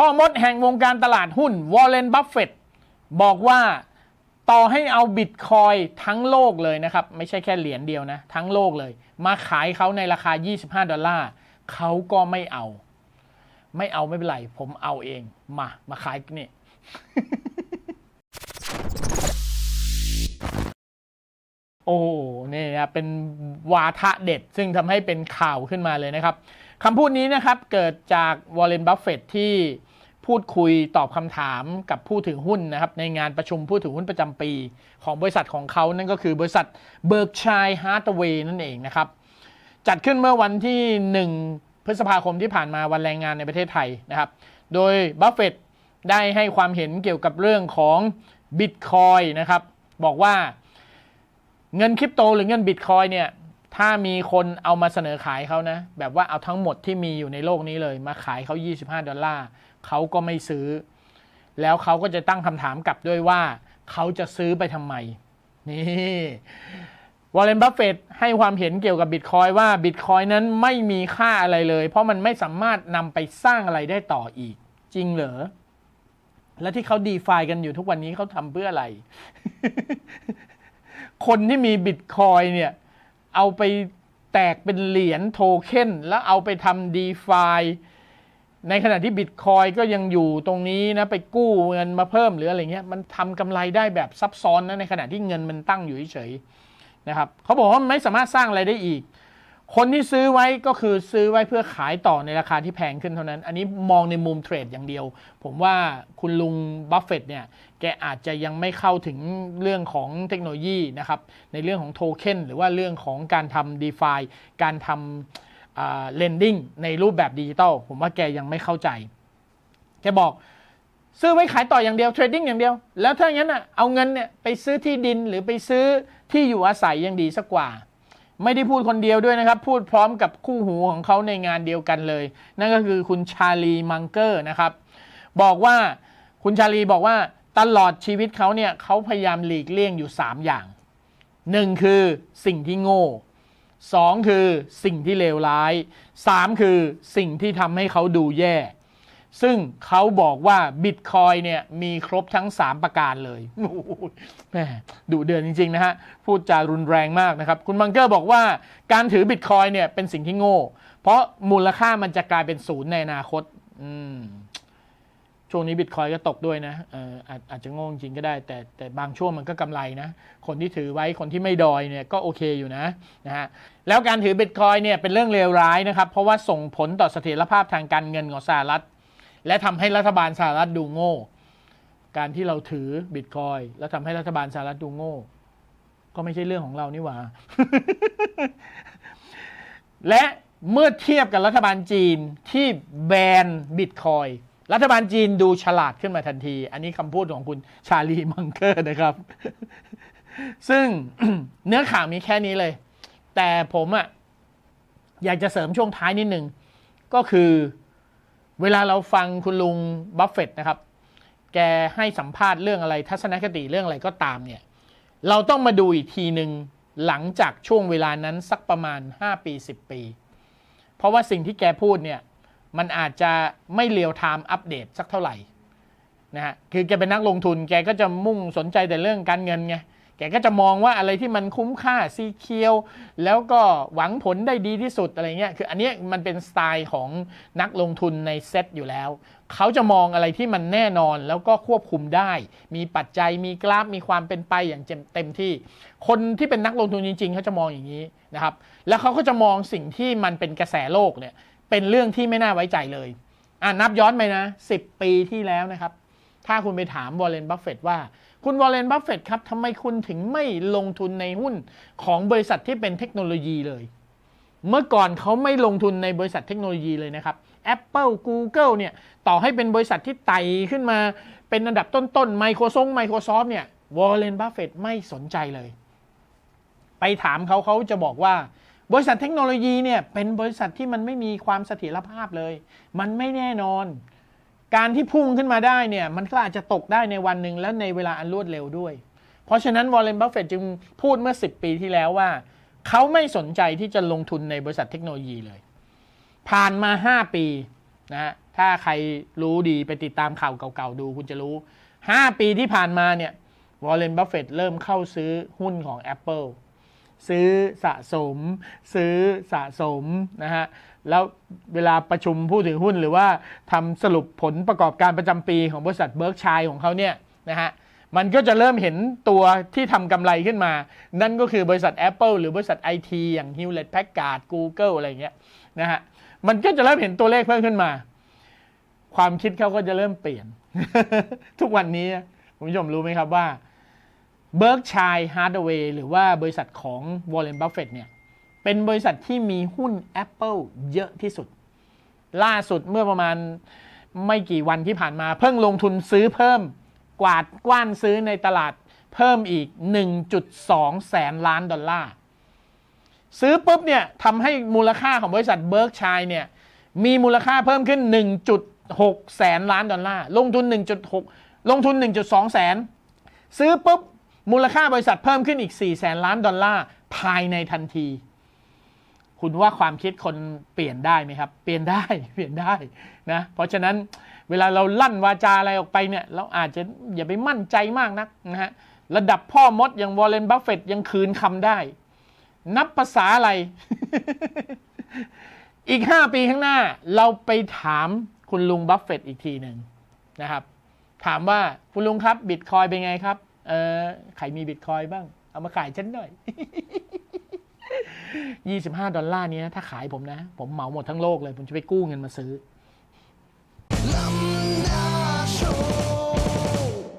พ่อมดแห่งวงการตลาดหุ้นวอลเลนบัฟเฟตบอกว่าต่อให้เอาบิตคอยทั้งโลกเลยนะครับ ไม่ใช่แค่เหรียญเดียวนะ ทั้งโลกเลย มาขายเขาในราคา 25 ดอลลาร์เขาก็ไม่เอา ไม่เอาไม่เป็นไร ผมเอาเอง มา มาขายนี่โอ้โหนี่นะเป็นวาทะเด็ด ซึ่งทำให้เป็นข่าวขึ้นมาเลยนะครับคำพูดนี้นะครับ เกิดจากวอร์เรนบัฟเฟตที่ พูดคุยตอบคำถามกับผู้ถือหุ้นนะครับในงานประชุมผู้ถือหุ้นประจำปี ของบริษัทของเขานั่นก็คือบริษัทเบิร์กชัยฮาร์ทเวย์นั่นเองนะครับ จัดขึ้นเมื่อวันที่ 1 พฤษภาคมที่ผ่านมาวันแรงงานในประเทศไทยนะครับ โดยบัฟเฟตได้ให้ความเห็นเกี่ยวกับเรื่องของบิตคอยนะครับ บอกว่าเงินคริปโตหรือเงินบิตคอยเนี่ย ถ้ามีคนเอามาเสนอขายเขานะ แบบว่าเอาทั้งหมดที่มีอยู่ในโลกนี้เลย มาขายเขา 25 ดอลลาร์เขาก็ไม่ซื้อ แล้วเขาก็จะตั้งคำถามกลับด้วยว่าเขาจะซื้อไปทำไม นี่วอร์เรนบัฟเฟตให้ความเห็นเกี่ยวกับบิตคอยว่าบิตคอยนั้นไม่มีค่าอะไรเลย เพราะมันไม่สามารถนำไปสร้างอะไรได้ต่ออีก จริงเหรอ และที่เขาดีฟากันอยู่ทุกวันนี้เขาทำเพื่ออะไร คนที่มีบิตคอยเนี่ย เอาไปแตกเป็นเหรียญโทเค็นแล้วเอาไปทำดีฟาในขณะที่บิตคอยก็ยังอยู่ตรงนี้นะไปกู้เงินมาเพิ่มหรืออะไรเงี้ยมันทำกำไรได้แบบซับซ้อนนะในขณะที่เงินมันตั้งอยู่เฉยๆนะครับเขาบอกว่ามันไม่สามารถสร้างอะไรได้อีก คนที่ซื้อไว้ก็คือซื้อไว้เพื่อขายต่อในราคาที่แพงขึ้นเท่านั้น อันนี้มองในมุมเทรดอย่างเดียว ผมว่าคุณลุงบัฟเฟตเนี่ย แกอาจจะยังไม่เข้าถึงเรื่องของเทคโนโลยีนะครับ ในเรื่องของโทเค็นหรือว่าเรื่องของการทำ d e f i การทำเลนดิ้งในรูปแบบดิจิตอลผมว่าแกยังไม่เข้าใจ แกบอกซื้อไว้ขายต่ออย่างเดียวเทรดดิ้งอย่างเดียว แล้วถ้าอย่างนั้นอะเอาเงินเนี่ยไปซื้อที่ดินหรือไปซื้อที่อยู่อาศัยยังดีสักกว่า ไม่ได้พูดคนเดียวด้วยนะครับ พูดพร้อมกับคู่หูของเขาในงานเดียวกันเลย นั่นก็คือคุณชาลีมังเกอร์นะครับ บอกว่าคุณชาลีบอกว่าตลอดชีวิตเขาเนี่ยเขาพยายามหลีกเลี่ยงอยู่ 3 อย่าง 1 คือสิ่งที่โง่ 2 คือสิ่งที่เลวร้าย 3 คือสิ่งที่ทำให้เขาดูแย่ ซึ่งเขาบอกว่าบิตคอยเนี่ยมีครบทั้ง 3 ประการเลยแหมดุเดือนจริง ๆ นะฮะ พูดจารุนแรงมากนะครับ คุณบังเกอร์บอกว่าการถือบิตคอยเนี่ยเป็นสิ่งที่โง่ เพราะมูลค่ามันจะกลายเป็นศูนย์ในอนาคต อืมช่วงนี้บิตคอยก็ตกด้วยนะเอออาจอาจจะโง่จริงก็ได้ แต่แต่บางช่วงมันก็กำไรนะ คนที่ถือไว้คนที่ไม่ดอยเนี่ยก็โอเคอยู่นะนะฮะแล้วการถือบิตคอยเนี่ยเป็นเรื่องเลวร้ายนะครับ เพราะว่าส่งผลต่อเสถียรภาพทางการเงินของสหรัฐ และทำให้รัฐบาลสหรัฐดูโง่ การที่เราถือบิตคอยแล้วทำให้รัฐบาลสหรัฐดูโง่ ก็ไม่ใช่เรื่องของเรานี่หว่า และเมื่อเทียบกับรัฐบาลจีนที่แบนบิตคอยรัฐบาลจีนดูฉลาดขึ้นมาทันที อันนี้คำพูดของคุณชาลีมังเกอร์นะครับ ซึ่งเนื้อข่าวมีแค่นี้เลย แต่ผมอะอยากจะเสริมช่วงท้ายนิดนึง ก็คือ เวลาเราฟังคุณลุงบัฟเฟตนะครับ แกให้สัมภาษณ์เรื่องอะไรทัศนคติเรื่องอะไรก็ตามเนี่ย เราต้องมาดูอีกทีหนึ่งหลังจากช่วงเวลานั้นสักประมาณ 5 ปี 10 ปี เพราะว่าสิ่งที่แกพูดเนี่ยมันอาจจะไม่เรียวไทม์อัปเดตสักเท่าไหร่นะฮะ คือแกเป็นนักลงทุนแกก็จะมุ่งสนใจแต่เรื่องการเงินไง แกก็จะมองว่าอะไรที่มันคุ้มค่าซีเคียวแล้วก็หวังผลได้ดีที่สุดอะไรเงี้ยคืออันเนี้ยมันเป็นสไตล์ของนักลงทุนในเซตอยู่แล้ว เขาจะมองอะไรที่มันแน่นอนแล้วก็ควบคุมได้ มีปัจจัยมีกราฟมีความเป็นไปอย่างเต็มที่ คนที่เป็นนักลงทุนจริง ๆ เขาจะมองอย่างนี้นะครับ แล้วเขาก็จะมองสิ่งที่มันเป็นกระแสโลกเนี่ยเป็นเรื่องที่ไม่น่าไว้ใจเลยอ่านับย้อนไปนะ 10 ปีที่แล้วนะครับ ถ้าคุณไปถามวอร์เรนบัฟเฟตว่าคุณวอร์เรนบัฟเฟตครับทำไมคุณถึงไม่ลงทุนในหุ้นของบริษัทที่เป็นเทคโนโลยีเลย เมื่อก่อนเขาไม่ลงทุนในบริษัทเทคโนโลยีเลยนะครับ Apple Google เนี่ยต่อให้เป็นบริษัทที่ไต่ขึ้นมาเป็นอันดับต้นๆ Microsoft Microsoft เนี่ยวอร์เรนบัฟเฟตไม่สนใจเลย ไปถามเขาเขาจะบอกว่าบริษัทเทคโนโลยีเนี่ยเป็นบริษัทที่มันไม่มีความเสถียรภาพเลย มันไม่แน่นอน การที่พุ่งขึ้นมาได้เนี่ยมันก็อาจจะตกได้ในวันหนึ่งและในเวลาอันรวดเร็วด้วย เพราะฉะนั้นวอร์เรนบัฟเฟตจึงพูดเมื่อ 10 ปีที่แล้วว่า เขาไม่สนใจที่จะลงทุนในบริษัทเทคโนโลยีเลย ผ่านมา 5 ปีนะฮะถ้าใครรู้ดีไปติดตามข่าวเก่าๆดูคุณจะรู้ 5 ปีที่ผ่านมาเนี่ยวอร์เรนบัฟเฟตเริ่มเข้าซื้อหุ้นของ Apple ซื้อสะสม ซื้อสะสมนะฮะแล้วเวลาประชุมผู้ถือหุ้นหรือว่าทำสรุปผลประกอบการประจำปีของบริษัทเบิร์กชัยของเขาเนี่ยนะฮะมันก็จะเริ่มเห็นตัวที่ทำกำไรขึ้นมา นั่นก็คือบริษัท Apple หรือบริษัท IT อย่าง Hewlett Packard Google อะไรเงี้ยนะฮะมันก็จะเริ่มเห็นตัวเลขเพิ่มขึ้นมา ความคิดเขาก็จะเริ่มเปลี่ยน ทุกวันนี้คุณผู้ชมรู้ไหมครับว่า เบิร์กชัยฮาร์ดเวย์หรือว่าบริษัทของวอร์เรนบัฟเฟตเนี่ย เป็นบริษัทที่มีหุ้น Apple เยอะที่สุด ล่าสุดเมื่อประมาณไม่กี่วันที่ผ่านมาเพิ่งลงทุนซื้อเพิ่มกวาดกว้านซื้อในตลาดเพิ่มอีก 1.2 แสนล้านดอลลาร์ ซื้อปุ๊บเนี่ยทำให้มูลค่าของบริษัทเบิร์กชัยเนี่ยมีมูลค่าเพิ่มขึ้น 1.6 แสนล้านดอลลาร์ ลงทุน 1.6 ลงทุน 1.2 แสน ซื้อปุ๊บ มูลค่าบริษัทเพิ่มขึ้นอีก 4 แสนล้านดอลลาร์ภายในทันที คุณว่าความคิดคนเปลี่ยนได้ไหมครับ เปลี่ยนได้เปลี่ยนได้นะ เพราะฉะนั้นเวลาเราลั่นวาจาอะไรออกไปเนี่ย เราอาจจะอย่าไปมั่นใจมากนักนะฮะระดับพ่อมดอย่างวอร์เรนบัฟเฟตยังคืนคำได้ นับภาษาอะไร อีก 5 ปีข้างหน้า เราไปถามคุณลุงบัฟเฟตอีกทีหนึ่งนะครับ ถามว่าคุณลุงครับบิตคอยเป็นไงครับ เออใครมีบิตคอยบ้าง เอามาขายฉันหน่อย 25 ดอลลาร์นี้นะถ้าขายผมนะ ผมเหมาหมดทั้งโลกเลย ผมจะไปกู้เงินมาซื้อ